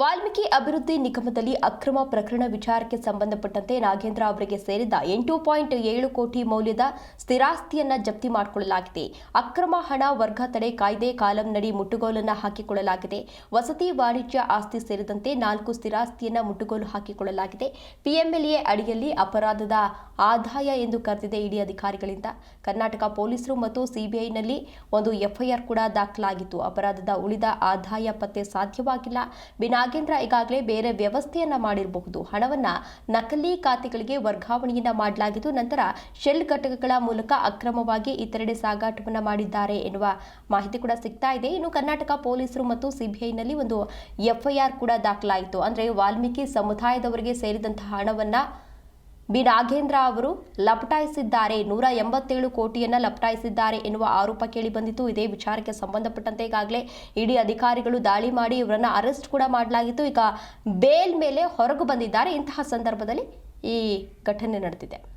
ವಾಲ್ಮೀಕಿ ಅಭಿವೃದ್ಧಿ ನಿಗಮದಲ್ಲಿ ಅಕ್ರಮ ಪ್ರಕರಣ ವಿಚಾರಕ್ಕೆ ಸಂಬಂಧಪಟ್ಟಂತೆ ನಾಗೇಂದ್ರ ಅವರಿಗೆ ಸೇರಿದ ಎಂಟು ಪಾಯಿಂಟ್ ಏಳು ಕೋಟಿ ಮೌಲ್ಯದ ಸ್ಥಿರಾಸ್ತಿಯನ್ನು ಜಪ್ತಿ ಮಾಡಿಕೊಳ್ಳಲಾಗಿದೆ. ಅಕ್ರಮ ಹಣ, ವರ್ಗ ತಡೆ, ಕಾಯ್ದೆ ಕಾಲಂನಡಿ ಮುಟ್ಟುಗೋಲನ್ನು ಹಾಕಿಕೊಳ್ಳಲಾಗಿದೆ. ವಸತಿ, ವಾಣಿಜ್ಯ ಆಸ್ತಿ ಸೇರಿದಂತೆ ನಾಲ್ಕು ಸ್ಥಿರಾಸ್ತಿಯನ್ನು ಮುಟ್ಟುಗೋಲು ಹಾಕಿಕೊಳ್ಳಲಾಗಿದೆ. ಪಿಎಂಎಲ್ಎ ಅಡಿಯಲ್ಲಿ ಅಪರಾಧದ ಆದಾಯ ಎಂದು ಕರೆದಿದೆ ಇಡಿ ಅಧಿಕಾರಿಗಳಿಂದ. ಕರ್ನಾಟಕ ಪೊಲೀಸರು ಮತ್ತು ಸಿಬಿಐನಲ್ಲಿ ಒಂದು ಎಫ್ಐಆರ್ ಕೂಡ ದಾಖಲಾಗಿತ್ತು. ಅಪರಾಧದ ಉಳಿದ ಆದಾಯ ಪತ್ತೆ ಸಾಧ್ಯವಾಗಿಲ್ಲ. ನಾಗೇಂದ್ರ ಈಗಾಗಲೇ ಬೇರೆ ವ್ಯವಸ್ಥೆಯನ್ನ ಮಾಡಿರಬಹುದು. ಹಣವನ್ನ ನಕಲಿ ಖಾತೆಗಳಿಗೆ ವರ್ಗಾವಣೆಯನ್ನ ಮಾಡಲಾಗಿದ್ದು, ನಂತರ ಶೆಲ್ ಘಟಕಗಳ ಮೂಲಕ ಅಕ್ರಮವಾಗಿ ಇತರೆಡೆ ಸಾಗಾಟವನ್ನ ಮಾಡಿದ್ದಾರೆ ಎನ್ನುವ ಮಾಹಿತಿ ಕೂಡ ಸಿಗ್ತಾ ಇದೆ. ಇನ್ನು ಕರ್ನಾಟಕ ಪೊಲೀಸರು ಮತ್ತು ಸಿಬಿಐನಲ್ಲಿ ಒಂದು ಎಫ್ಐಆರ್ ಕೂಡ ದಾಖಲಾಯಿತು. ಅಂದ್ರೆ ವಾಲ್ಮೀಕಿ ಸಮುದಾಯದವರಿಗೆ ಸೇರಿದಂತಹ ಹಣವನ್ನ ಬಿ. ನಾಗೇಂದ್ರ ಅವರು ಲಪಟಾಯಿಸಿದ್ದಾರೆ. ನೂರ ಎಂಬತ್ತೇಳು ಕೋಟಿಯನ್ನ ಲಪಟಾಯಿಸಿದ್ದಾರೆ ಎನ್ನುವ ಆರೋಪ ಕೇಳಿ ಬಂದಿತ್ತು ಇದೇ ವಿಚಾರಕ್ಕೆ ಸಂಬಂಧಪಟ್ಟಂತೆ ಈಗಾಗಲೇ ಇಡಿ ಅಧಿಕಾರಿಗಳು ದಾಳಿ ಮಾಡಿ ಇವರನ್ನು ಅರೆಸ್ಟ್ ಕೂಡ ಮಾಡಲಾಗಿತ್ತು. ಈಗ ಬೇಲ್ ಮೇಲೆ ಹೊರಗು ಬಂದಿದ್ದಾರೆ. ಇಂತಹ ಸಂದರ್ಭದಲ್ಲಿ ಈ ಘಟನೆ ನಡೆದಿದೆ.